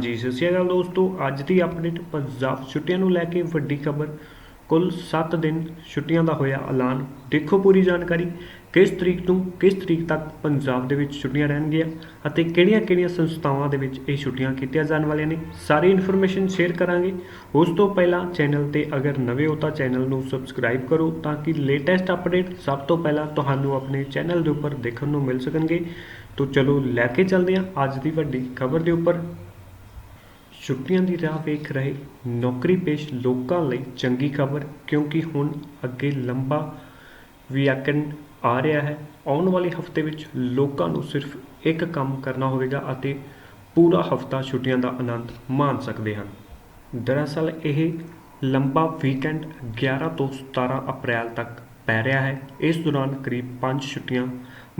ਹਾਂਜੀ, ਸਤਿ ਸ਼੍ਰੀ ਅਕਾਲ ਦੋਸਤੋ। ਅੱਜ ਦੀ ਅਪਡੇਟ ਪੰਜਾਬ ਛੁੱਟੀਆਂ ਨੂੰ ਲੈ ਕੇ ਵੱਡੀ ਖਬਰ। ਕੁੱਲ 7 ਦਿਨ ਛੁੱਟੀਆਂ ਦਾ ਹੋਇਆ ਐਲਾਨ। ਦੇਖੋ ਪੂਰੀ ਜਾਣਕਾਰੀ। ਕਿਸ ਤਰੀਕ ਤੋਂ ਕਿਸ ਤਰੀਕ ਤੱਕ ਪੰਜਾਬ ਦੇ ਵਿੱਚ ਛੁੱਟੀਆਂ ਰਹਿਣਗੀਆਂ ਅਤੇ ਕਿਹੜੀਆਂ-ਕਿਹੜੀਆਂ ਸੰਸਥਾਵਾਂ ਦੇ ਵਿੱਚ ਇਹ ਛੁੱਟੀਆਂ ਕੀਤੀਆਂ ਜਾਣ ਵਾਲੀਆਂ ਨੇ, ਸਾਰੀ ਇਨਫੋਰਮੇਸ਼ਨ ਸ਼ੇਅਰ ਕਰਾਂਗੇ। ਉਸ ਤੋਂ ਪਹਿਲਾਂ ਚੈਨਲ ਤੇ ਅਗਰ ਨਵੇਂ ਹੋ ਤਾਂ ਚੈਨਲ ਨੂੰ ਸਬਸਕ੍ਰਾਈਬ ਕਰੋ ਤਾਂ ਕਿ ਲੇਟੈਸਟ ਅਪਡੇਟ ਸਭ ਤੋਂ ਪਹਿਲਾਂ ਤੁਹਾਨੂੰ ਆਪਣੇ ਚੈਨਲ ਦੇ ਉੱਪਰ ਦੇਖਣ ਨੂੰ ਮਿਲ ਸਕਣਗੇ। ਤੋਂ ਚਲੋ ਲੈ ਕੇ ਚੱਲਦੇ ਹਾਂ ਅੱਜ ਦੀ ਵੱਡੀ ਖਬਰ ਦੇ ਉੱਪਰ। ਛੁੱਟੀਆਂ ਦੀ ਰਾਹ ਵੇਖ ਰਹੇ ਨੌਕਰੀ ਪੇਸ਼ ਲੋਕਾਂ ਲਈ ਚੰਗੀ ਖਬਰ, ਕਿਉਂਕਿ ਹੁਣ ਅੱਗੇ ਲੰਬਾ ਵੀਕਐਂਡ ਆ ਰਿਹਾ ਹੈ। ਆਉਣ ਵਾਲੇ ਹਫ਼ਤੇ ਵਿੱਚ ਲੋਕਾਂ ਨੂੰ ਸਿਰਫ ਇੱਕ ਕੰਮ ਕਰਨਾ ਹੋਵੇਗਾ ਅਤੇ ਪੂਰਾ ਹਫਤਾ ਛੁੱਟੀਆਂ ਦਾ ਆਨੰਦ ਮਾਣ ਸਕਦੇ ਹਨ। ਦਰਅਸਲ, ਇਹ ਲੰਬਾ ਵੀਕਐਂਡ 11 ਤੋਂ 17 ਅਪ੍ਰੈਲ ਤੱਕ ਪੈ ਰਿਹਾ ਹੈ। ਇਸ ਦੌਰਾਨ ਕਰੀਬ 5 ਛੁੱਟੀਆਂ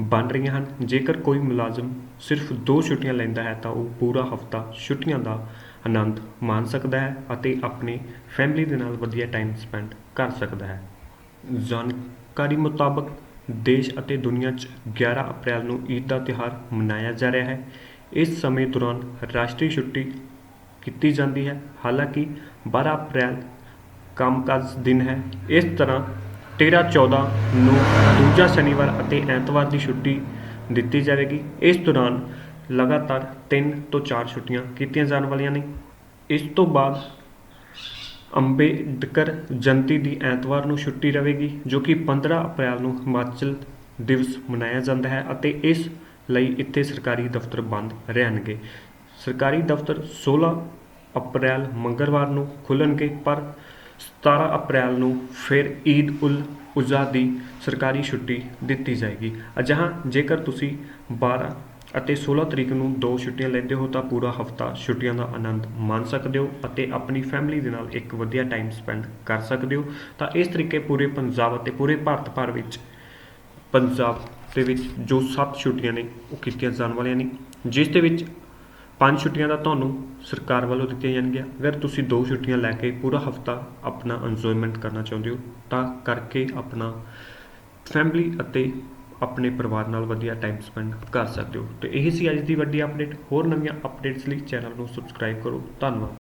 ਬਣ ਰਹੀਆਂ ਹਨ। ਜੇਕਰ ਕੋਈ ਮੁਲਾਜ਼ਮ ਸਿਰਫ 2 ਛੁੱਟੀਆਂ ਲੈਂਦਾ ਹੈ, ਤਾਂ ਉਹ ਪੂਰਾ ਹਫਤਾ ਛੁੱਟੀਆਂ ਦਾ ਆਨੰਦ ਮਾਣ ਸਕਦਾ ਹੈ ਅਤੇ ਆਪਣੀ ਫੈਮਿਲੀ ਦੇ ਨਾਲ ਵਧੀਆ ਟਾਈਮ ਸਪੈਂਡ ਕਰ ਸਕਦਾ ਹੈ। ਜਾਣਕਾਰੀ ਮੁਤਾਬਕ ਦੇਸ਼ ਅਤੇ ਦੁਨੀਆ 'ਚ 11 ਅਪ੍ਰੈਲ ਨੂੰ ਈਦ ਦਾ ਤਿਉਹਾਰ ਮਨਾਇਆ ਜਾ ਰਿਹਾ ਹੈ। ਇਸ ਸਮੇਂ ਦੌਰਾਨ ਰਾਸ਼ਟਰੀ ਛੁੱਟੀ ਕੀਤੀ ਜਾਂਦੀ ਹੈ। ਹਾਲਾਂਕਿ 12 ਅਪ੍ਰੈਲ ਕੰਮਕਾਜ ਦਿਨ ਹੈ। ਇਸ ਤਰ੍ਹਾਂ 13 14 ਨੂੰ ਦੂਜਾ ਸ਼ਨੀਵਾਰ ਅਤੇ ਐਤਵਾਰ ਦੀ ਛੁੱਟੀ ਦਿੱਤੀ ਜਾਵੇਗੀ। ਇਸ ਦੌਰਾਨ ਲਗਾਤਾਰ 3 ਤੋਂ 4 ਛੁੱਟੀਆਂ ਕੀਤੀਆਂ ਜਾਣ ਵਾਲੀਆਂ ਨੇ। ਇਸ ਤੋਂ ਬਾਅਦ ਅੰਬੇਡਕਰ ਜਯੰਤੀ ਦੀ ਐਤਵਾਰ ਨੂੰ ਛੁੱਟੀ ਰਹੇਗੀ ਜੋ ਕਿ 15 ਅਪ੍ਰੈਲ ਨੂੰ ਹਿਮਾਚਲ ਦਿਵਸ ਮਨਾਇਆ ਜਾਂਦਾ ਹੈ ਅਤੇ ਇਸ ਲਈ ਇੱਥੇ ਸਰਕਾਰੀ ਦਫ਼ਤਰ ਬੰਦ ਰਹਿਣਗੇ। ਸਰਕਾਰੀ ਦਫ਼ਤਰ 16 ਅਪ੍ਰੈਲ ਮੰਗਲਵਾਰ ਨੂੰ ਖੁੱਲਣਗੇ ਪਰ 17 ਅਪ੍ਰੈਲ ਨੂੰ ਫਿਰ ਈਦ ਉਲ ਅਜ਼ਹਾ ਦੀ ਸਰਕਾਰੀ ਛੁੱਟੀ ਦਿੱਤੀ ਜਾਏਗੀ। ਅਜਿਹਾ ਜੇਕਰ ਤੁਸੀਂ 12 ਅਤੇ 16 ਤਰੀਕ ਨੂੰ ਦੋ ਛੁੱਟੀਆਂ ਲੈਂਦੇ ਹੋ ਤਾਂ ਪੂਰਾ ਹਫਤਾ ਛੁੱਟੀਆਂ ਦਾ ਆਨੰਦ ਮਾਣ ਸਕਦੇ ਹੋ ਅਤੇ ਆਪਣੀ ਫੈਮਿਲੀ ਦੇ ਨਾਲ ਇੱਕ ਵਧੀਆ ਟਾਈਮ ਸਪੈਂਡ ਕਰ ਸਕਦੇ ਹੋ। ਤਾਂ ਇਸ ਤਰੀਕੇ ਪੂਰੇ ਪੰਜਾਬ ਅਤੇ ਪੂਰੇ ਭਾਰਤ ਭਰ ਵਿੱਚ ਪੰਜਾਬ ਦੇ ਵਿੱਚ ਜੋ 7 ਛੁੱਟੀਆਂ ਨੇ ਉਹ ਕੀਤੀਆਂ ਜਾਣ ਵਾਲੀਆਂ ਨੇ, ਜਿਸ ਦੇ ਵਿੱਚ ਪੰਜ ਛੁੱਟੀਆਂ ਦਾ ਤੁਹਾਨੂੰ ਸਰਕਾਰ ਵੱਲੋਂ ਦਿੱਤੀਆਂ ਜਾਣਗੀਆਂ। ਅਗਰ ਤੁਸੀਂ ਦੋ ਛੁੱਟੀਆਂ ਲੈ ਕੇ ਪੂਰਾ ਹਫਤਾ ਆਪਣਾ ਇੰਜੋਇਮੈਂਟ ਕਰਨਾ ਚਾਹੁੰਦੇ ਹੋ ਤਾਂ ਕਰਕੇ ਆਪਣਾ ਫੈਮਿਲੀ ਅਤੇ ਆਪਣੇ ਪਰਿਵਾਰ ਨਾਲ ਵਧੀਆ ਟਾਈਮ ਸਪੈਂਡ ਕਰ ਸਕਦੇ ਹੋ। ਤੇ ਇਹ ਸੀ ਅੱਜ ਦੀ ਵੱਡੀ ਅਪਡੇਟ ਹੋਰ ਨਵੀਆਂ ਅਪਡੇਟਸ ਲਈ ਚੈਨਲ ਨੂੰ ਸਬਸਕ੍ਰਾਈਬ ਕਰੋ। ਧੰਨਵਾਦ।